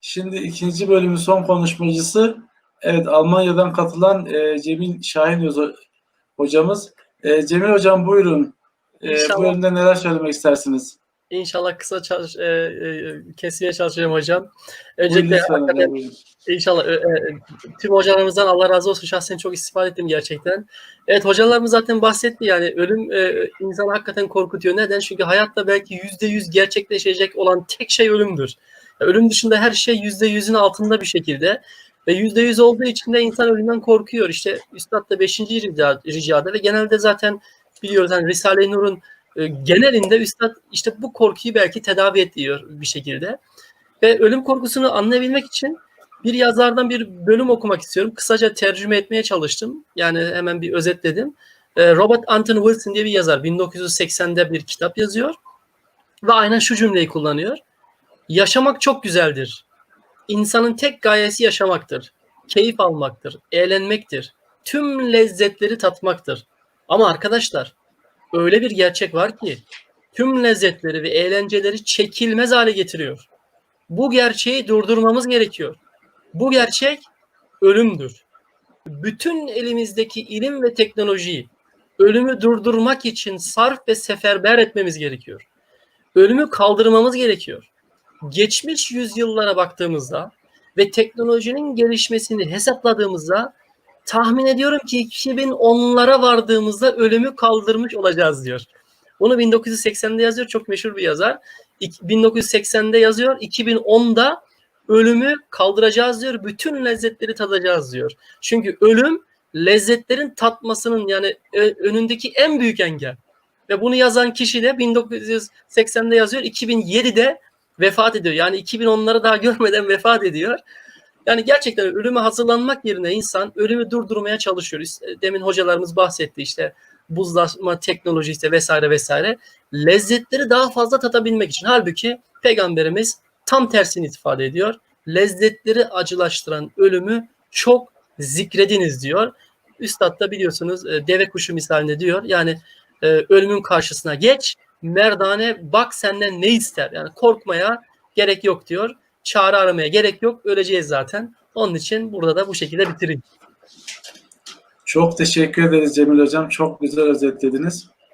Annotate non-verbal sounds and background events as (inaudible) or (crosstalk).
Şimdi ikinci bölümün son konuşmacısı evet Almanya'dan katılan e, Cemil Şahin hocamız. E, Cemil hocam buyurun. E, İnşallah. bu bölümde neler söylemek istersiniz? İnşallah kısa çalış, e, e, kesmeye çalışacağım hocam. Öncelikle hakikaten inşallah e, e, tüm hocalarımızdan Allah razı olsun. Şahsen çok istifade ettim gerçekten. Evet hocalarımız zaten bahsetti yani ölüm e, insanı hakikaten korkutuyor. Neden? Çünkü hayatta belki yüzde yüz gerçekleşecek olan tek şey ölümdür. Ölüm dışında her şey yüzde yüzün altında bir şekilde. Ve yüzde yüz olduğu için de insan ölümden korkuyor. İşte Üstad da 5. rica, ricada ve genelde zaten biliyoruz hani Risale-i Nur'un e, genelinde Üstad işte bu korkuyu belki tedavi ediyor bir şekilde. Ve ölüm korkusunu anlayabilmek için bir yazardan bir bölüm okumak istiyorum. Kısaca tercüme etmeye çalıştım. Yani hemen bir özetledim. E, Robert Anton Wilson diye bir yazar. 1980'de bir kitap yazıyor. Ve aynen şu cümleyi kullanıyor. Yaşamak çok güzeldir. İnsanın tek gayesi yaşamaktır. Keyif almaktır, eğlenmektir. Tüm lezzetleri tatmaktır. Ama arkadaşlar öyle bir gerçek var ki tüm lezzetleri ve eğlenceleri çekilmez hale getiriyor. Bu gerçeği durdurmamız gerekiyor. Bu gerçek ölümdür. Bütün elimizdeki ilim ve teknolojiyi ölümü durdurmak için sarf ve seferber etmemiz gerekiyor. Ölümü kaldırmamız gerekiyor. Geçmiş yüzyıllara baktığımızda ve teknolojinin gelişmesini hesapladığımızda tahmin ediyorum ki 2010'lara vardığımızda ölümü kaldırmış olacağız diyor. Bunu 1980'de yazıyor. Çok meşhur bir yazar. İk- 1980'de yazıyor. 2010'da ölümü kaldıracağız diyor. Bütün lezzetleri tadacağız diyor. Çünkü ölüm lezzetlerin tatmasının yani önündeki en büyük engel. Ve bunu yazan kişi de 1980'de yazıyor. 2007'de vefat ediyor. Yani 2010'ları daha (laughs) görmeden vefat ediyor. Yani gerçekten ölüme hazırlanmak yerine insan ölümü durdurmaya çalışıyor. Demin hocalarımız bahsetti işte buzlaşma teknolojisi vesaire vesaire. Lezzetleri daha fazla tatabilmek için. Halbuki peygamberimiz tam tersini ifade ediyor. Lezzetleri acılaştıran ölümü çok zikrediniz diyor. Üstad da biliyorsunuz e, deve kuşu misalinde diyor. Yani e, ölümün karşısına geç, merdane bak senden ne ister. Yani korkmaya gerek yok diyor. Çare aramaya gerek yok. Öleceğiz zaten. Onun için burada da bu şekilde bitireyim. Çok teşekkür ederiz Cemil hocam. Çok güzel özetlediniz.